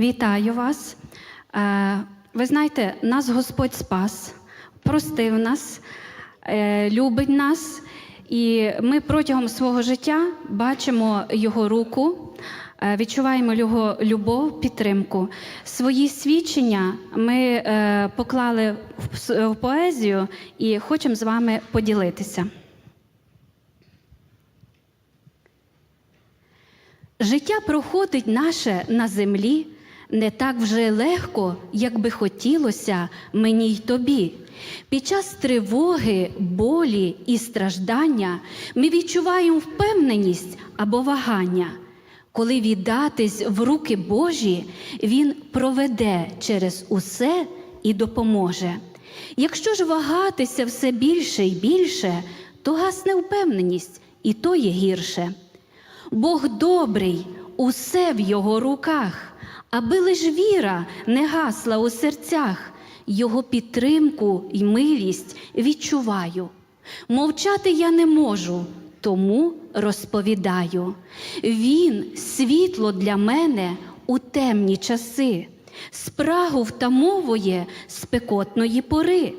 Вітаю вас. Е, Ви знаєте, нас Господь спас, простив нас, е, любить нас, і ми протягом свого життя бачимо Його руку, е, відчуваємо Його любов, підтримку. Свої свідчення ми поклали в поезію і хочемо з вами поділитися. Життя проходить наше на землі не так вже легко, як би хотілося мені й тобі. Під час тривоги, болі і страждання ми відчуваємо впевненість або вагання. Коли віддатись в руки Божі, Він проведе через усе і допоможе. Якщо ж вагатися все більше і більше, то гасне впевненість, і то є гірше. Бог добрий, усе в його руках, аби лиш віра не гасла у серцях, його підтримку й милість відчуваю. Мовчати я не можу, тому розповідаю. Він світло для мене у темні часи, спрагу втамовує спекотної пори,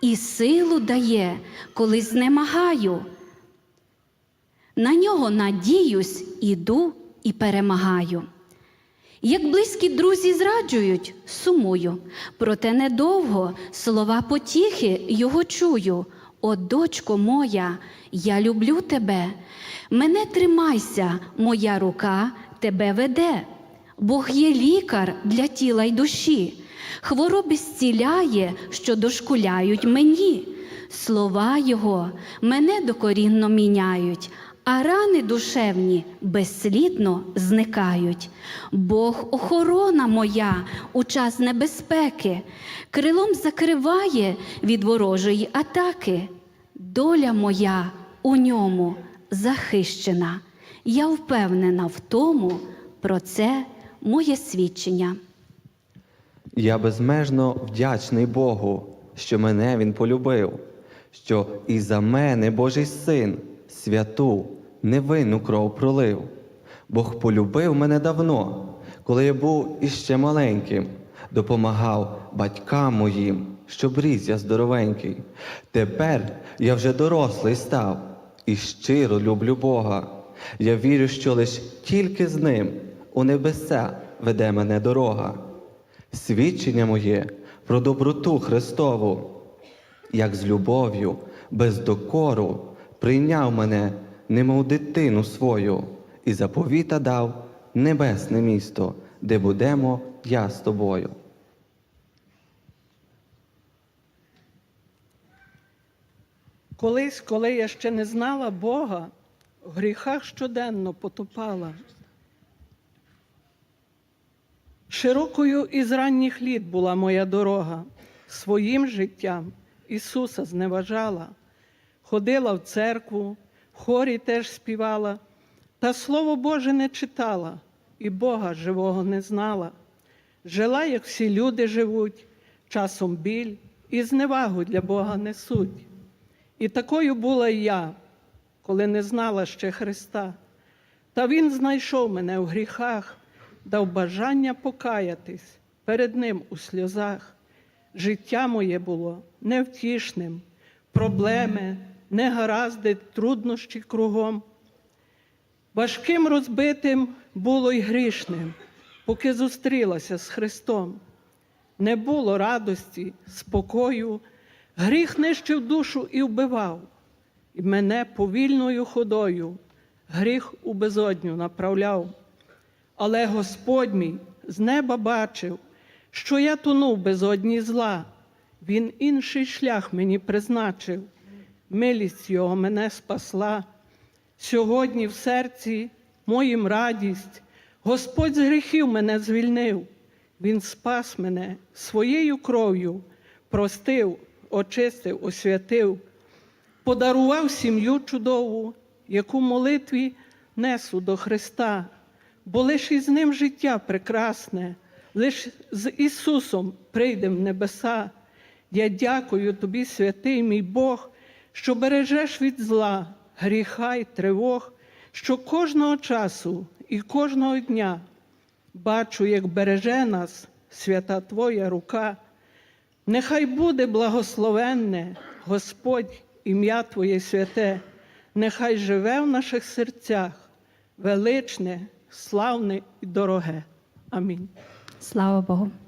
і силу дає, коли знемагаю. На нього надіюсь, іду і перемагаю. Як близькі друзі зраджують, сумую, проте недовго слова потіхи його чую. О, дочко моя, я люблю тебе. Мене тримайся, моя рука тебе веде. Бог є лікар для тіла й душі, хвороби зціляє, що дошкуляють мені. Слова Його мене докорінно міняють, а рани душевні безслідно зникають. Бог охорона моя у час небезпеки, крилом закриває від ворожої атаки. Доля моя у ньому захищена. Я впевнена в тому, про це моє свідчення. Я безмежно вдячний Богу, що мене Він полюбив, що і за мене Божий син святу, невинну кров пролив. Бог полюбив мене давно, коли я був іще маленьким, допомагав батькам моїм, щоб ріс я здоровенький. Тепер я вже дорослий став і щиро люблю Бога. Я вірю, що лиш тільки з ним у небеса веде мене дорога. Свідчення моє про доброту Христову, як з любов'ю, без докору прийняв мене, немов дитину свою, і заповіта дав небесне місто, де будемо я з тобою. Колись, коли я ще не знала Бога, в гріхах щоденно потопала. Широкою із ранніх літ була моя дорога, своїм життям Ісуса зневажала, ходила в церкву, в хорі теж співала, та Слово Боже не читала і Бога живого не знала. Жила, як всі люди живуть, часом біль і зневагу для Бога несуть. І такою була і я, коли не знала ще Христа. Та Він знайшов мене в гріхах, дав бажання покаятись перед Ним у сльозах. Життя моє було невтішним, проблеми, негаразди, труднощі кругом. Важким розбитим було й грішним, поки зустрілася з Христом. Не було радості, спокою, гріх нищив душу і вбивав, і мене повільною ходою гріх у безодню направляв. Але Господь мій з неба бачив, що я тону в безодні зла. Він інший шлях мені призначив, милість його мене спасла. Сьогодні в серці моїм радість, Господь з гріхів мене звільнив. Він спас мене своєю кров'ю, простив, очистив, освятив, подарував сім'ю чудову, яку молитві несу до Христа, бо лише із ним життя прекрасне, лише з Ісусом прийдем в небеса. Я дякую тобі, святий мій Бог, що бережеш від зла, гріха й тривог, що кожного часу і кожного дня бачу, як береже нас свята Твоя рука. Нехай буде благословенне, Господь, ім'я Твоє святе, нехай живе в наших серцях, величне, славне і дороге. Амінь. Слава Богу.